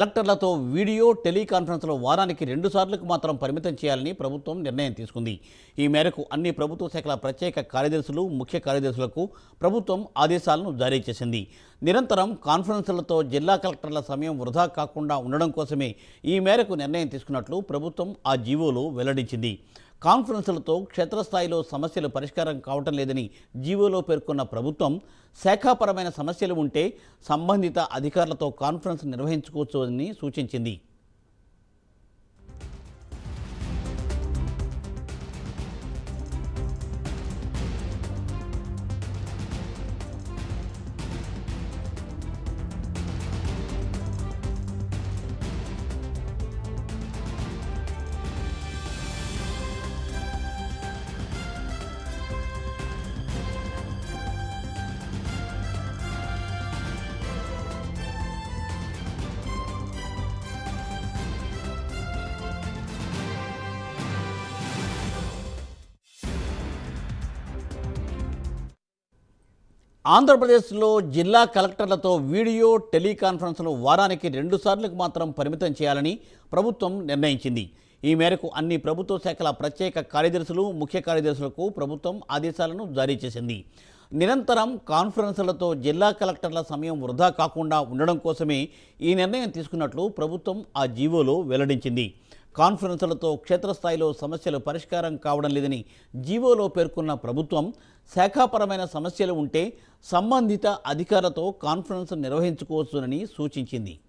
కలెక్టర్లతో వీడియో టెలికాన్ఫరెన్స్లో వారానికి రెండు సార్లకు మాత్రం పరిమితం చేయాలని ప్రభుత్వం నిర్ణయం తీసుకుంది. ఈ మేరకు అన్ని ప్రభుత్వ శాఖల ప్రత్యేక కార్యదర్శులు ముఖ్య కార్యదర్శులకు ప్రభుత్వం ఆదేశాలను జారీ చేసింది. నిరంతరం కాన్ఫరెన్స్లతో జిల్లా కలెక్టర్ల సమయం వృధా కాకుండా ఉండడం కోసమే ఈ మేరకు నిర్ణయం తీసుకున్నట్లు ప్రభుత్వం ఆ జీవోలో వెల్లడించింది. కాన్ఫరెన్సులతో క్షేత్రస్థాయిలో సమస్యలు పరిష్కారం కావటం లేదని జీవోలో పేర్కొన్న ప్రభుత్వం శాఖాపరమైన సమస్యలు ఉంటే సంబంధిత అధికారులతో కాన్ఫరెన్స్ నిర్వహించుకోవచ్చు అని సూచించింది. ఆంధ్రప్రదేశ్లో జిల్లా కలెక్టర్లతో వీడియో టెలికాన్ఫరెన్స్ను వారానికి రెండు సార్లకు మాత్రం పరిమితం చేయాలని ప్రభుత్వం నిర్ణయించింది. ఈ మేరకు అన్ని ప్రభుత్వ శాఖల ప్రత్యేక కార్యదర్శులు ముఖ్య కార్యదర్శులకు ప్రభుత్వం ఆదేశాలను జారీ చేసింది. నిరంతరం కాన్ఫరెన్సులతో జిల్లా కలెక్టర్ల సమయం వృధా కాకుండా ఉండడం కోసమే ఈ నిర్ణయం తీసుకున్నట్లు ప్రభుత్వం ఆ జీవోలో వెల్లడించింది. కాన్ఫరెన్సులతో క్షేత్రస్థాయిలో సమస్యలు పరిష్కారం కావడం లేదని జీవోలో పేర్కొన్న ప్రభుత్వం శాఖాపరమైన సమస్యలు ఉంటే సంబంధిత అధికారులతో కాన్ఫరెన్స్ నిర్వహించుకోవచ్చునని సూచించింది.